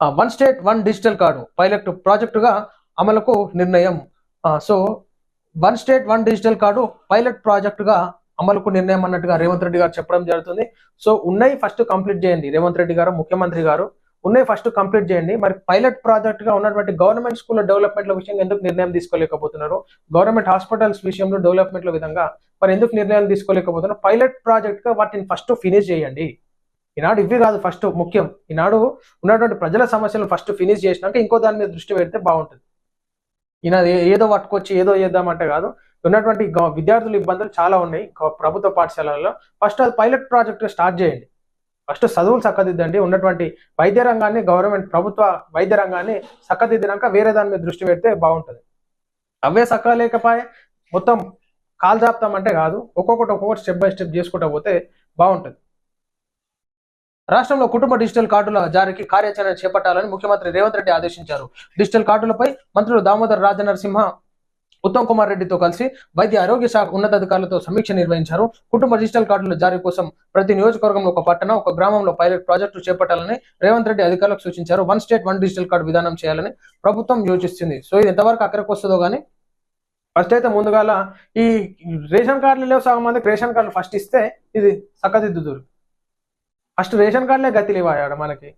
One state one digital card pilot ప్రాజెక్టుగా అమలుకు నిర్ణయం. So one state one digital card pilot ప్రాజెక్టుగా అమలుకు నిర్ణయం అన్నట్టుగా రేవంత్ రెడ్డి గారు చెప్పడం జరుగుతుంది. సో ఉన్నాయి ఫస్ట్ కంప్లీట్ చేయండి. రేవంత్ రెడ్డి గారు ముఖ్యమంత్రి గారు ఉన్నాయి ఫస్ట్ కంప్లీట్ చేయండి. మరి పైలట్ ప్రాజెక్ట్గా ఉన్నటువంటి గవర్నమెంట్ స్కూల్ డెవలప్మెంట్ల విషయంగా ఎందుకు నిర్ణయం తీసుకోలేకపోతున్నారు? గవర్నమెంట్ హాస్పిటల్స్ విషయంలో డెవలప్మెంట్ల విధంగా మరి ఎందుకు నిర్ణయాలు తీసుకోలేకపోతున్నారు? పైలట్ ప్రాజెక్ట్గా వాటిని ఫస్ట్ ఫినిష్ చేయండి. ఈనాడు ఇవి కాదు ఫస్ట్ ముఖ్యం. ఈనాడు ఉన్నటువంటి ప్రజల సమస్యలను ఫస్ట్ ఫినిష్ చేసినాక ఇంకో దాని మీద దృష్టి పెడితే బాగుంటుంది. ఈయన ఏదో పట్టుకొచ్చి ఏదో చేద్దామంటే కాదు ఉన్నటువంటి గ- విద్యార్థుల ఇబ్బందులు చాలా ఉన్నాయి. ప్రభుత్వ పాఠశాలల్లో ఫస్ట్ అది పైలట్ ప్రాజెక్ట్ స్టార్ట్ చేయండి. ఫస్ట్ చదువులు చక్కదిద్దండి ఉన్నటువంటి వైద్య రంగాన్ని గవర్నమెంట్ ప్రభుత్వ వైద్య రంగాన్ని చక్కదిద్దినాక వేరే దాని మీద దృష్టి పెడితే బాగుంటుంది. అవే చక్కగా లేకపోయే మొత్తం కాల్ జాపుతామంటే కాదు ఒక్కొక్కటి ఒక్కొక్కటి స్టెప్ బై స్టెప్ చేసుకుంటా పోతే బాగుంటుంది. రాష్ట్రంలో కుటుంబ డిజిటల్ కార్డుల జారీకి కార్యాచరణ చేపట్టాలని ముఖ్యమంత్రి రేవంత్ రెడ్డి ఆదేశించారు. డిజిటల్ కార్డులపై మంత్రులు దామోదర్ రాజనరసింహ ఉత్తమ్ కుమార్ రెడ్డితో కలిసి వైద్య ఆరోగ్య శాఖ ఉన్నతాధికారులతో సమీక్ష నిర్వహించారు. కుటుంబ డిజిటల్ కార్డుల జారీ కోసం ప్రతి నియోజకవర్గంలో ఒక పట్టణ ఒక గ్రామంలో పైలట్ ప్రాజెక్టు చేపట్టాలని రేవంత్ రెడ్డి అధికారులకు సూచించారు. One state one digital card విధానం చేయాలని ప్రభుత్వం యోచిస్తుంది. సో ఇది ఎంతవరకు అక్కడికి వస్తుందో కానీ ఫస్ట్ అయితే ముందుగాల ఈ రేషన్ కార్డులు లేవు సగం మందికి రేషన్ కార్డులు ఫస్ట్ ఇస్తే ఇది చక్కదిద్దుదురు ఫస్ట్ రేషన్ కార్డులే గతి లేవా ఆడ మనకి.